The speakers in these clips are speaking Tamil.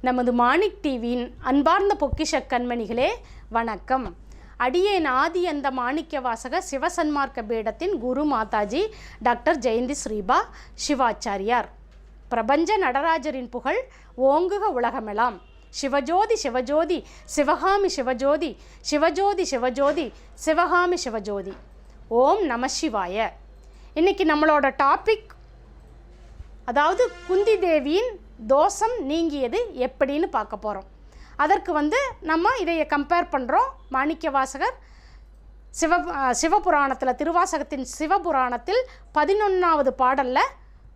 நமது மாணிக் டிவியின் அன்பார்ந்த பொக்கிஷ கண்மணிகளே வணக்கம். அடியேன் ஆதி அந்த மாணிக்க வாசக சிவசன்மார்க்க பீடத்தின் குரு மாதாஜி டாக்டர் ஜெயந்தி ஸ்ரீபா சிவாச்சாரியார். பிரபஞ்ச நடராஜரின் புகழ் ஓங்குக உலகமெல்லாம் சிவஜோதி சிவஜோதி சிவகாமி சிவஜோதி சிவஜோதி சிவஜோதி சிவகாமி சிவஜோதி. ஓம் நம சிவாய. இன்னைக்கு நம்மளோட டாபிக் அதாவது குந்தி தேவியின் தோஷம் நீங்கியது எப்படின்னு பார்க்க போகிறோம் அதற்கு வந்து நம்ம இதை கம்பேர் பண்ணுறோம் மாணிக்க வாசகர் சிவ சிவபுராணத்தில் திருவாசகத்தின் சிவபுராணத்தில் பதினொன்றாவது பாடலில்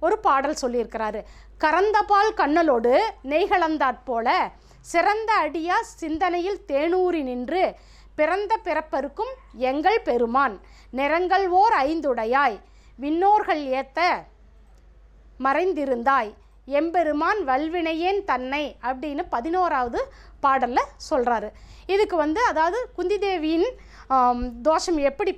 ஒரு பாடல் சொல்லியிருக்கிறாரு. கரந்தபால் கண்ணலோடு நெய்கலந்தாற் போல சிறந்த அடியா சிந்தனையில் தேனூறி நின்று பிறந்த பிறப்பருக்கும் எங்கள் பெருமான். நிறங்கள் ஓர் ஐந்துடையாய். விண்ணோர்கள் ஏத்த மறைந்திருந்தாய். எம்பெருமான் வல்வினையேன் தன்னை அப்படின்னு பதினோராவது பாடலில் சொல்கிறாரு இதுக்கு வந்து அதாவது குந்தி தேவியின் தோஷம் எப்படி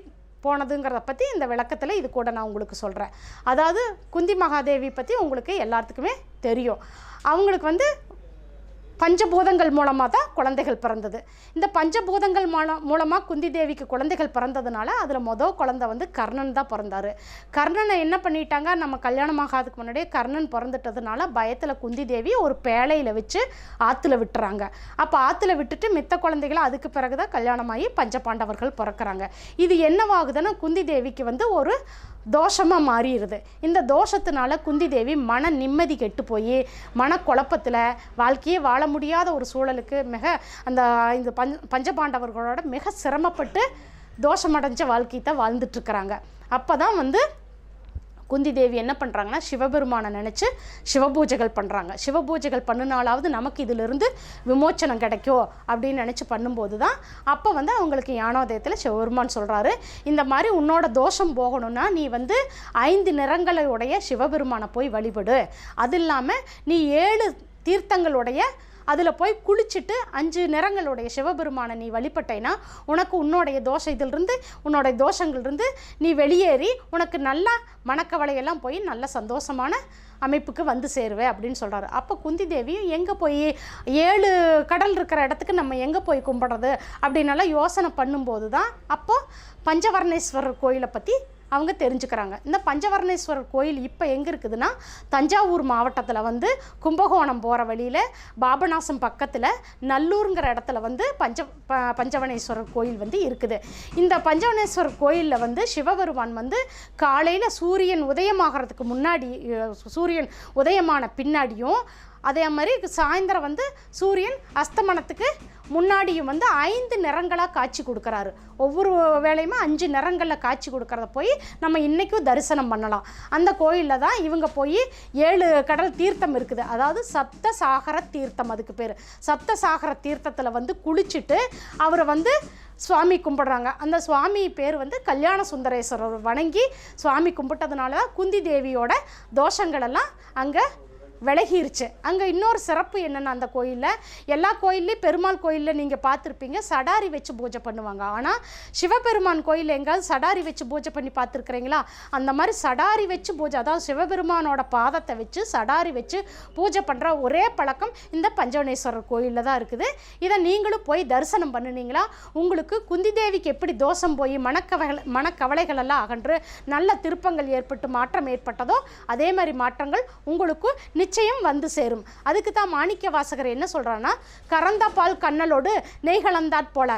போனதுங்கிறத பற்றி இந்த விளக்கத்தில் இது கூட நான் உங்களுக்கு சொல்கிறேன் அதாவது குந்தி மகாதேவி பற்றி உங்களுக்கு எல்லாத்துக்குமே தெரியும். அவங்களுக்கு வந்து பஞ்சபூதங்கள் மூலமாக தான் குழந்தைகள் பிறந்தது. இந்த பஞ்சபூதங்கள் மூலம் மூலமாக குந்தி தேவிக்கு குழந்தைகள் பிறந்ததுனால அதில் மொதல் குழந்தை வந்து கர்ணன் தான் பிறந்தார். கர்ணனை என்ன பண்ணிட்டாங்க? நம்ம கல்யாணம் ஆகாதுக்கு முன்னாடியே கர்ணன் பிறந்துட்டதுனால பயத்தில் குந்தி தேவி ஒரு பேழையில் வச்சு ஆற்றுல விட்டுறாங்க. அப்போ ஆற்றுல விட்டுட்டு மித்த குழந்தைகளை அதுக்கு பிறகு தான் கல்யாணமாகி பஞ்சபாண்டவர்கள் பிறக்கிறாங்க. இது என்னவாகுதுன்னா குந்தி தேவிக்கு வந்து ஒரு தோஷமாக மாறிடுது இந்த தோஷத்தினால குந்தி தேவி மன நிம்மதி கெட்டு போய் மனக்குழப்பத்தில் வாழ்க்கையே வாழ முடியாத ஒரு சூழலுக்கு மிக அந்த இந்த பஞ்ச பஞ்சபாண்டவர்களோட மிக சிரமப்பட்டு தோஷமடைஞ்ச வாழ்க்கை தான் வாழ்ந்துட்டுருக்குறாங்க. அப்போ தான் வந்து குந்தி தேவி என்ன பண்ணுறாங்கன்னா சிவபெருமானை நினச்சி சிவபூஜைகள் பண்ணுறாங்க சிவபூஜைகள் பண்ணினாலாவது நமக்கு இதிலிருந்து விமோச்சனம் கிடைக்கும் அப்படின்னு நினச்சி பண்ணும்போது தான் அப்போ வந்து அவங்களுக்கு ஞானோதயத்தில் சிவபெருமான் சொல்கிறாரு இந்த மாதிரி உன்னோட தோஷம் போகணும்னா நீ வந்து ஐந்து நிறங்களுடைய சிவபெருமானை போய் வழிபடு. அது இல்லாமல் நீ ஏழு தீர்த்தங்களுடைய அதில் போய் குளிச்சுட்டு அஞ்சு நிறங்களுடைய சிவபெருமானை நீ வழிபட்டேன்னா உனக்கு உன்னோடைய தோஷ இதிலிருந்து உன்னோடைய தோஷங்கள்லேருந்து நீ வெளியேறி உனக்கு நல்லா மனக்கவலையெல்லாம் போய் நல்ல சந்தோஷமான அமைப்புக்கு வந்து சேருவேன் அப்படின்னு சொல்கிறாரு அப்போ குந்தி தேவியும் எங்கே போய் ஏழு கடல் இருக்கிற இடத்துக்கு நம்ம எங்கே போய் கும்பிட்றது அப்படின்னெல்லாம் யோசனை பண்ணும்போது தான் அப்போ பஞ்சவர்ணேஸ்வரர் கோயிலை பற்றி அவங்க தெரிஞ்சுக்கிறாங்க. இந்த பஞ்சவர்ணேஸ்வரர் கோயில் இப்போ எங்கே இருக்குதுன்னா தஞ்சாவூர் மாவட்டத்தில் வந்து கும்பகோணம் போகிற வழியில் பாபநாசம் பக்கத்தில் நல்லூருங்கிற இடத்துல வந்து பஞ்ச ப பஞ்சவனேஸ்வரர் கோயில் வந்து இருக்குது. இந்த பஞ்சவனேஸ்வரர் கோயிலில் வந்து சிவபெருமான் வந்து காலையில் சூரியன் உதயமாகிறதுக்கு முன்னாடி சூரியன் உதயமான பின்னாடியும் அதே மாதிரி சாயந்தரம் வந்து சூரியன் அஸ்தமனத்துக்கு முன்னாடியும் வந்து ஐந்து நிறங்களாக காட்சி கொடுக்குறாரு. ஒவ்வொரு வேலையுமே அஞ்சு நிறங்களில் காட்சி கொடுக்குறத போய் நம்ம இன்றைக்கும் தரிசனம் பண்ணலாம். அந்த கோயிலில் தான் இவங்க போய் ஏழு கடல் தீர்த்தம் இருக்குது. அதாவது சப்த சாகர தீர்த்தம் அதுக்கு பேர். சப்த சாகர தீர்த்தத்தில் வந்து குளிச்சுட்டு அவரை வந்து சுவாமி கும்பிடுறாங்க. அந்த சுவாமி பேர் வந்து கல்யாண சுந்தரேஸ்வரர். வணங்கி சுவாமி கும்பிட்டதுனால தான் குந்தி தேவியோட தோஷங்களெல்லாம் அங்கே விலகிருச்சு. அங்கே இன்னொரு சிறப்பு என்னென்னா அந்த கோயிலில் எல்லா கோயில்லையும் பெருமாள் கோயிலில் நீங்கள் பார்த்துருப்பீங்க சடாரி வச்சு பூஜை பண்ணுவாங்க. ஆனால் சிவபெருமான் கோயிலில் எங்கேயாவது சடாரி வச்சு பூஜை பண்ணி பார்த்துருக்குறீங்களா? அந்த மாதிரி சடாரி வச்சு பூஜை அதாவது சிவபெருமானோட பாதத்தை வச்சு சடாரி வச்சு பூஜை பண்ணுற ஒரே பழக்கம் இந்த பஞ்சவனேஸ்வரர் கோயிலில் தான் இருக்குது. இதை நீங்களும் போய் தரிசனம் பண்ணுனீங்களா? உங்களுக்கு குந்தி தேவிக்கு எப்படி தோஷம் போய் மனக்கவலை மனக்கவலைகள் எல்லாம் அகன்று நல்ல திருப்பங்கள் ஏற்பட்டு மாற்றம் ஏற்பட்டதோ அதே மாதிரி மாற்றங்கள் உங்களுக்கு நிச்சயம் வந்து சேரும். அதுக்கு தான் மாணிக்க வாசகர் என்ன சொல்கிறான்னா கறந்த பால் கண்ணலோடு நெய் கலந்தாற் போல.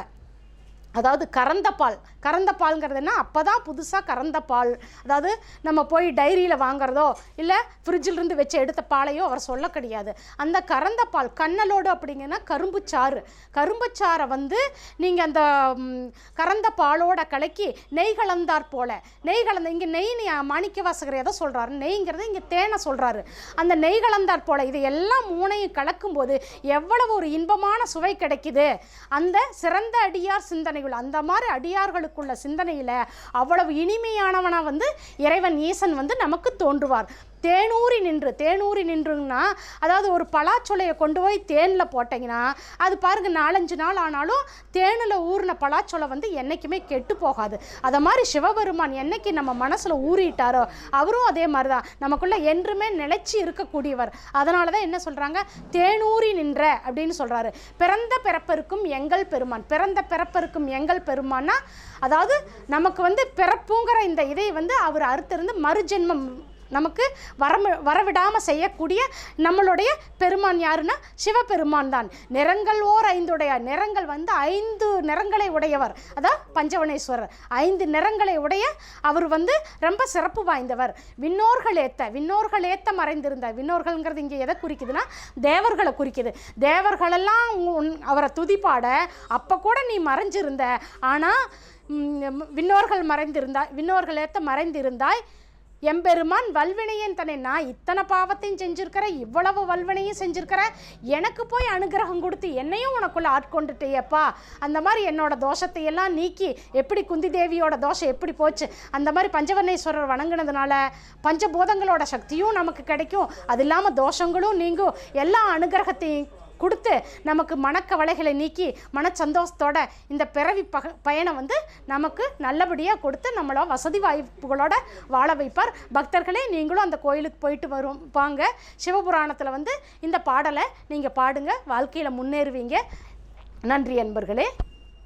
அதாவது கறந்த பால். கறந்த பால்ங்கிறதுனா அப்போ தான் புதுசாக கறந்த பால். அதாவது நம்ம போய் டைரியில் வாங்குறதோ இல்லை ஃப்ரிட்ஜிலிருந்து வச்சு எடுத்த பாலையோ அவர் சொல்ல கிடையாது. அந்த கறந்த பால் கண்ணலோடு அப்படிங்கன்னா கரும்பு சாறு. கரும்புச்சாறை வந்து நீங்கள் அந்த கறந்த பாலோட கலக்கி நெய் கலந்தாற் போல. நெய் கலந்த இங்கே நெய் நீ- மாணிக்க வாசகர் எதை சொல்கிறாரு நெய்ங்கிறது இங்கே தேனை சொல்கிறாரு அந்த நெய் கலந்தாற் போல இது எல்லாம் மூனையும் கலக்கும்போது எவ்வளவு ஒரு இன்பமான சுவை கிடைக்குது. அந்த சிறந்த அடியார் சிந்தனை அறிவில் அந்த மாதிரி அடியார்களுக்குள்ள சிந்தனையில் அவ்வளவு இனிமையானவனா வந்து இறைவன் ஈசன் வந்து நமக்கு தோன்றுவார். தேனூரி நின்று தேனூரி நின்றுங்கன்னா அதாவது ஒரு பலாச்சொலையை கொண்டு போய் தேனில் போட்டிங்கன்னா அது பாருங்கள் நாலஞ்சு நாள் ஆனாலும் தேனில் ஊறின பலாச்சொலை வந்து என்றைக்குமே கெட்டு போகாது. அதை மாதிரி சிவபெருமான் என்னைக்கு நம்ம மனசில் ஊறிட்டாரோ அவரும் அதே மாதிரி தான் நமக்குள்ளே என்றுமே நிலைச்சி இருக்கக்கூடியவர். அதனால தான் என்ன சொல்கிறாங்க தேனூரி நின்ற அப்படின்னு சொல்கிறாரு பிறந்த பிறப்பருக்கும் எங்கள் பெருமான். பிறந்த பிறப்பருக்கும் எங்கள் பெருமான்னா அதாவது நமக்கு வந்து பிறப்புங்கிற இந்த இதை வந்து அவர் அறுத்திருந்து மறுஜென்மம் நமக்கு வர வரவிடாமல் செய்யக்கூடிய நம்மளுடைய பெருமான் யாருன்னா சிவபெருமான் தான். நிறங்கள் ஓர் ஐந்துடைய நிறங்கள் வந்து ஐந்து நிறங்களை உடையவர். அதான் பஞ்சவனேஸ்வரர். ஐந்து நிறங்களை உடைய அவர் வந்து ரொம்ப சிறப்பு வாய்ந்தவர். விண்ணோர்கள் ஏத்த விண்ணோர்கள் ஏத்த மறைந்திருந்த விண்ணோர்கள்ங்கிறது இங்கே எதை குறிக்குதுன்னா தேவர்களை குறிக்குது. தேவர்களெல்லாம் உன்- அவரை துதிப்பாட அப்போ கூட நீ மறைஞ்சிருந்த. ஆனால் விண்ணோர்கள் மறைந்திருந்தாய் விண்ணோர்கள் ஏற்ற மறைந்திருந்தாய். எம்பெருமான் வல்வினையன் தன்னை நான் இத்தனை பாவத்தையும் செஞ்சிருக்கிறேன் இவ்வளவு வல்வினையும் செஞ்சிருக்கிறேன் எனக்கு போய் அனுகிரகம் கொடுத்து என்னையும் உனக்குள்ளே ஆட்கொண்டுட்டேயப்பா. அந்த மாதிரி என்னோட தோஷத்தை எல்லாம் நீக்கி எப்படி குந்தி தேவியோட தோஷம் எப்படி போச்சு அந்த மாதிரி பஞ்சவர்ணேஸ்வரர் வணங்கினதுனால பஞ்சபூதங்களோட சக்தியும் நமக்கு கிடைக்கும். அது இல்லாமல் தோஷங்களும் நீங்கும். எல்லா அனுகிரகத்தையும் கொடுத்து நமக்கு மனக்கவலைகளை நீக்கி மன சந்தோஷத்தோட இந்த பிறவி பக பயணம் வந்து நமக்கு நல்லபடியாக கொடுத்து நம்மள வசதி வாய்ப்புகளோட வாழ வைப்பார். பக்தர்களே நீங்களும் அந்த கோயிலுக்கு போயிட்டு வரும் வாங்க. சிவபுராணத்தில் வந்து இந்த பாடலை நீங்கள் பாடுங்க. வாழ்க்கையில் முன்னேறுவீங்க. நன்றி அன்பர்களே.